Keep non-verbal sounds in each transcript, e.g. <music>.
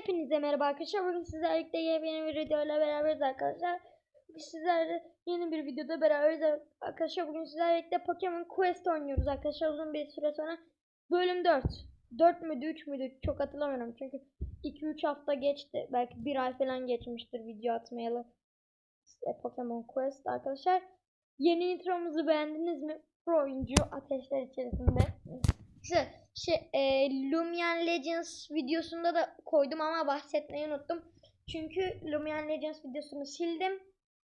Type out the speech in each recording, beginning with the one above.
Hepinize merhaba arkadaşlar. Bugün sizlerle birlikte yeni bir videoyla beraberiz arkadaşlar. Bugün sizlerle yeni bir videoda beraberiz arkadaşlar. Bugün sizlerle birlikte Pokemon Quest oynuyoruz arkadaşlar. Uzun bir süre sonra bölüm 4. 4 müydü 3 müydü çok hatırlamıyorum. Çünkü 2-3 hafta geçti. Belki bir ay falan geçmiştir video atmayalı. İşte Pokemon Quest arkadaşlar. Yeni intromuzu beğendiniz mi? Pro oyuncu ateşler içerisinde. İşte şey e, Lumion Legends videosunda da koydum ama bahsetmeyi unuttum. Çünkü Lumion Legends videosunu sildim.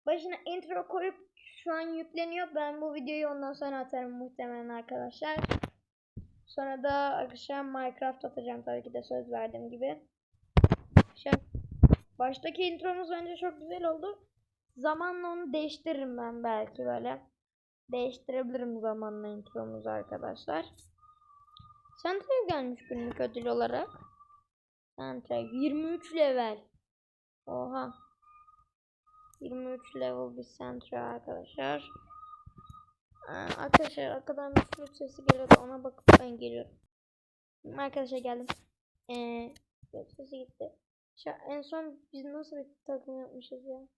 Başına intro koyup şu an yükleniyor. Ben bu videoyu ondan sonra atarım muhtemelen arkadaşlar. Sonra da arkadaşlar Minecraft atacağım tabii ki de söz verdiğim gibi. Şey, baştaki intromuz bence çok güzel oldu. Zamanla onu değiştiririm ben belki böyle. Değiştirebilirim zamanla intromuzu arkadaşlar. Sentry gelmiş günlük ödül olarak. Sentry 23 level. Oha. 23 level bir Sentry arkadaşlar. Aa, arkadaşlar arkadan bir flüt sesi geliyordu ona bakıp ben geliyorum. Arkadaşlar geldim. Ee, flüt sesi gitti. Şu, en son biz nasıl bir takım yapmışız ya?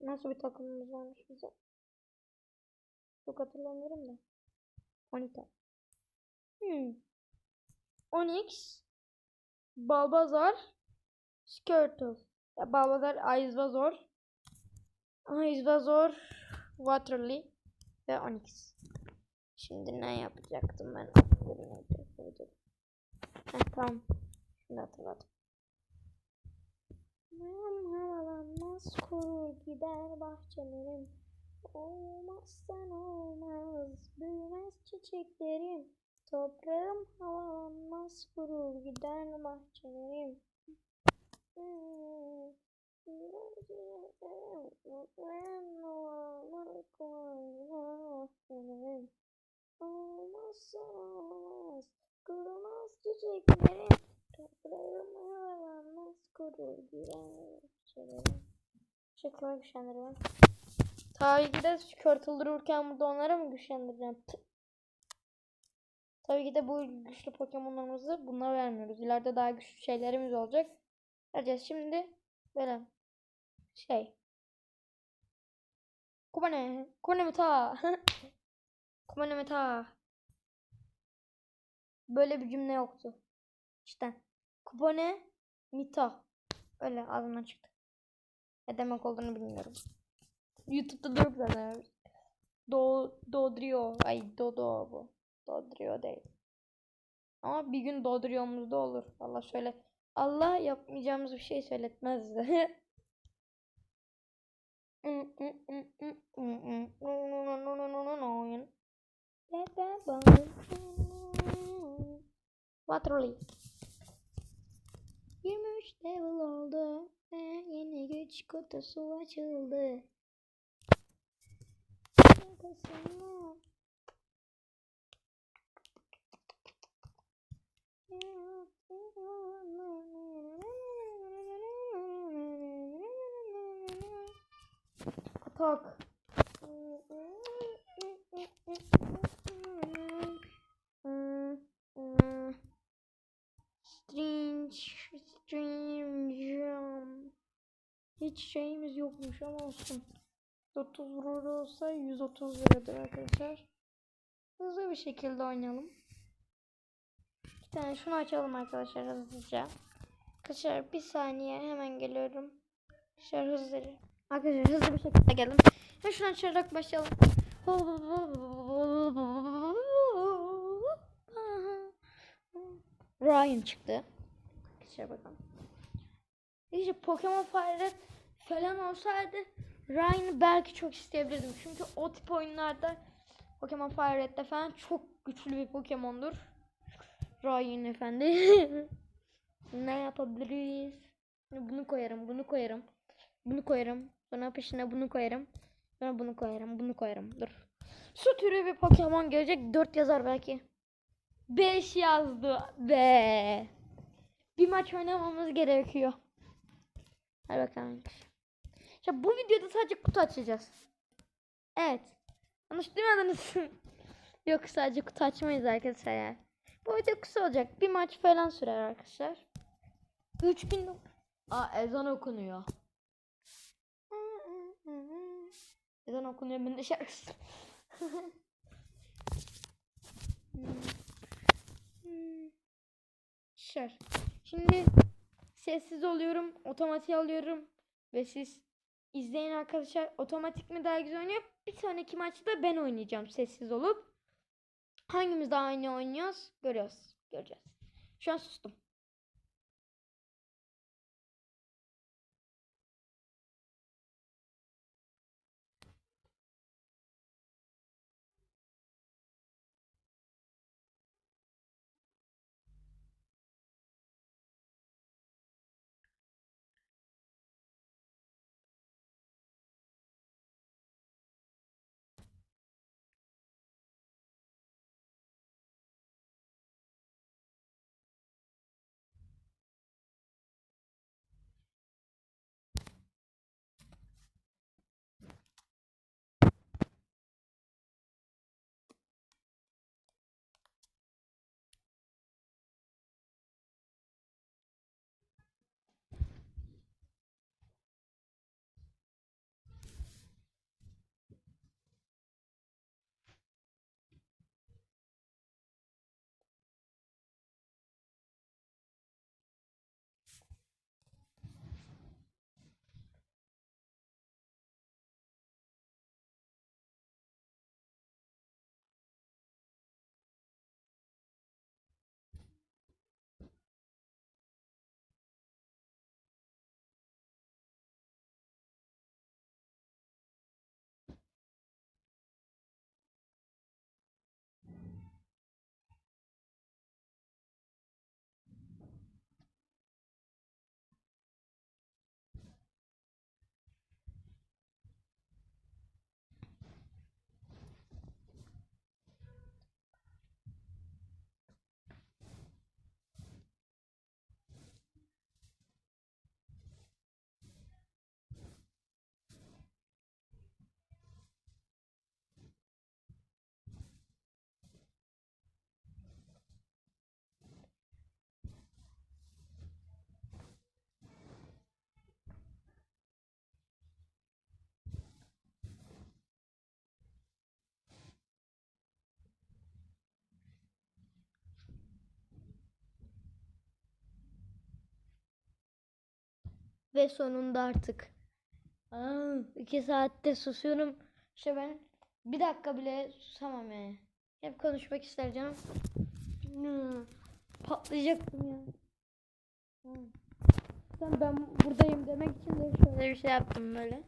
Nasıl bir takımımız varmış bize? Çok hatırlamıyorum da. 12. Hmm. Onyx, Balbazar, Skirtle. Ya Balbazar, Aizvazor, Aizvazor, Waterly ve Onyx. Şimdi ne yapacaktım ben? Heh, tamam. Şimdi hatırladım. Ben havalanmaz kurur gider bahçelerim. Olmazsan olmaz büyümez çiçeklerim. Toprağım havalanmaz kurur gider bahçelerim. Olmazsa olmaz kurumaz çiçeklerim. Toprağım havalanmaz kurur gider bahçelerim. Şıklar güçlendiriyorum. Tabii ki de Squirtle dururken burada onlara mı güçlendireceğim? Tabii ki de bu güçlü Pokemon'larımızı buna vermiyoruz. İleride daha güçlü şeylerimiz olacak. Vereceğiz. Şimdi böyle şey. Kumane. Kumane meta. <laughs> Kumane meta. Böyle bir cümle yoktu. İşte. Kupone mita. Öyle ağzımdan çıktı. Ne demek olduğunu bilmiyorum. YouTube'da durup zaten. Do Dodrio. Ay Dodo bu. Dodrio değil. Ama bir gün Dodrio'muzda olur. Allah şöyle. Allah yapmayacağımız bir şey söyletmez. <laughs> Waterly. 23 level oldu. Ve yeni güç kutusu açıldı. Kasımlar. Atak. Strange, strange. Hiç şeyimiz yokmuş ama olsun. 30 lira olsa 130 liradır arkadaşlar. Hızlı bir şekilde oynayalım. Bir tane şunu açalım arkadaşlar hızlıca. Arkadaşlar bir saniye hemen geliyorum. Arkadaşlar hızlıca. Arkadaşlar hızlı bir şekilde gelin. Ve şunu açarak başlayalım. Ryan çıktı. Arkadaşlar bakalım. İşte Pokemon Fire falan olsaydı Ryan'ı belki çok isteyebilirdim. Çünkü o tip oyunlarda Pokemon Fire Red'de falan çok güçlü bir Pokemon'dur. Ryan efendi. <laughs> ne yapabiliriz? Bunu koyarım, bunu koyarım. Bunu koyarım. Sonra peşine bunu koyarım. Sonra bunu koyarım, bunu koyarım. Dur. Su türü bir Pokemon gelecek. 4 yazar belki. 5 yazdı. Be. Bir maç oynamamız gerekiyor. Hadi bakalım. Ya bu videoda sadece kutu açacağız. Evet. Yanlış duymadınız. <laughs> Yok sadece kutu açmayız arkadaşlar ya. Bu video kısa olacak. Bir maç falan sürer arkadaşlar. 3000 Aa ezan okunuyor. Ezan okunuyor ben de şarkısı. Şar. Şimdi sessiz oluyorum, otomatik alıyorum ve siz izleyin arkadaşlar. Otomatik mi daha güzel oynuyor? Bir sonraki maçta ben oynayacağım sessiz olup. Hangimiz daha aynı oynuyoruz? Görüyoruz. Göreceğiz. Şu an sustum. Ve sonunda artık. Aa, iki saatte susuyorum. İşte ben bir dakika bile susamam yani. Hep konuşmak ister canım. Patlayacaktım ya. Sen ben buradayım demek için de şöyle bir şey yaptım böyle.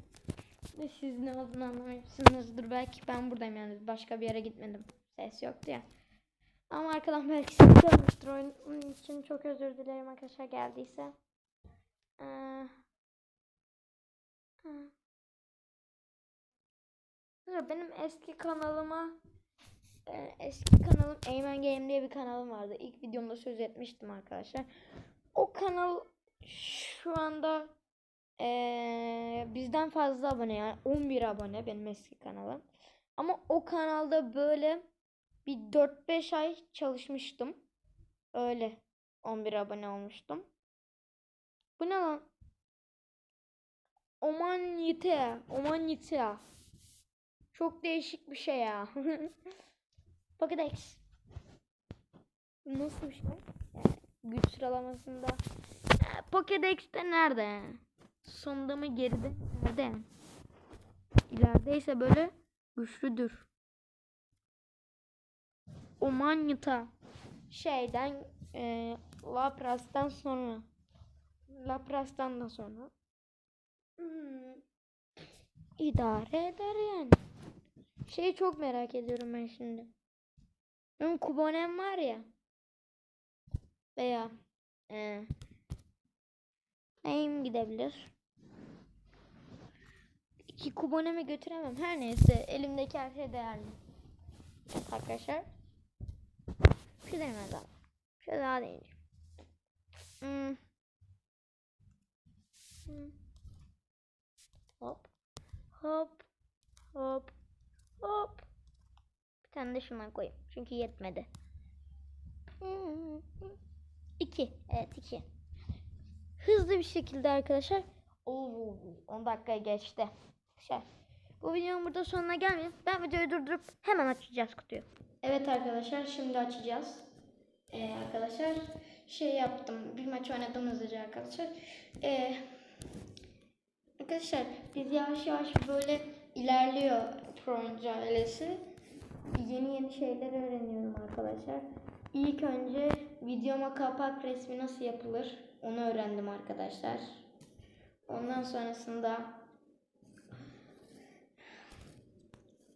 Siz ne olduğunu anlamışsınızdır belki ben buradayım yani başka bir yere gitmedim. Ses yoktu ya. Ama arkadan belki ses oyun onun için çok özür dilerim arkadaşlar geldiyse. Ee, hı. Benim eski kanalıma e, eski kanalım Eymen Game diye bir kanalım vardı. İlk videomda söz etmiştim arkadaşlar. O kanal şu anda e, bizden fazla abone yani 11 abone benim eski kanalım. Ama o kanalda böyle bir 4-5 ay çalışmıştım. Öyle 11 abone olmuştum. Bu ne lan? Omanyite. Omanyite. Çok değişik bir şey ya. <laughs> Pokédex. Nasıl bir şey? Güç sıralamasında. Ha, Pokédex'te nerede? Sonda mı geride? Nerede? İlerideyse böyle güçlüdür. Omanyita. Şeyden e, Lapras'tan sonra. Lapras'tan da sonra. Hmm. İdare eder yani. Şeyi çok merak ediyorum ben şimdi. Benim kubonem var ya. Veya e, neyim gidebilir? İki kubonemi götüremem. Her neyse elimdeki her şey değerli. Arkadaşlar. Bir şey demez abi. Bir şey daha deneyeceğim. Hmm. Hmm. Hop. Hop. Hop. Hop. Bir tane de şundan koyayım. Çünkü yetmedi. İki. Evet iki. hızlı bir şekilde arkadaşlar. Oo, 10 dakika geçti. Şey, bu videonun burada sonuna gelmeyin. Ben videoyu durdurup hemen açacağız kutuyu. Evet arkadaşlar şimdi açacağız. Ee, arkadaşlar şey yaptım. Bir maç oynadım hızlıca arkadaşlar. Ee, arkadaşlar biz yavaş yavaş böyle ilerliyor Troncu ailesi. Yeni yeni şeyler öğreniyorum arkadaşlar. İlk önce videoma kapak resmi nasıl yapılır onu öğrendim arkadaşlar. Ondan sonrasında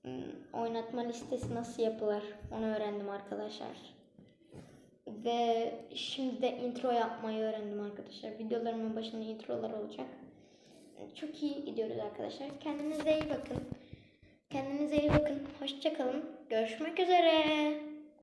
Hmm, oynatma listesi nasıl yapılır onu öğrendim arkadaşlar. Ve şimdi de intro yapmayı öğrendim arkadaşlar. Videolarımın başında introlar olacak. Çok iyi gidiyoruz arkadaşlar. Kendinize iyi bakın. Kendinize iyi bakın. Hoşçakalın. Görüşmek üzere.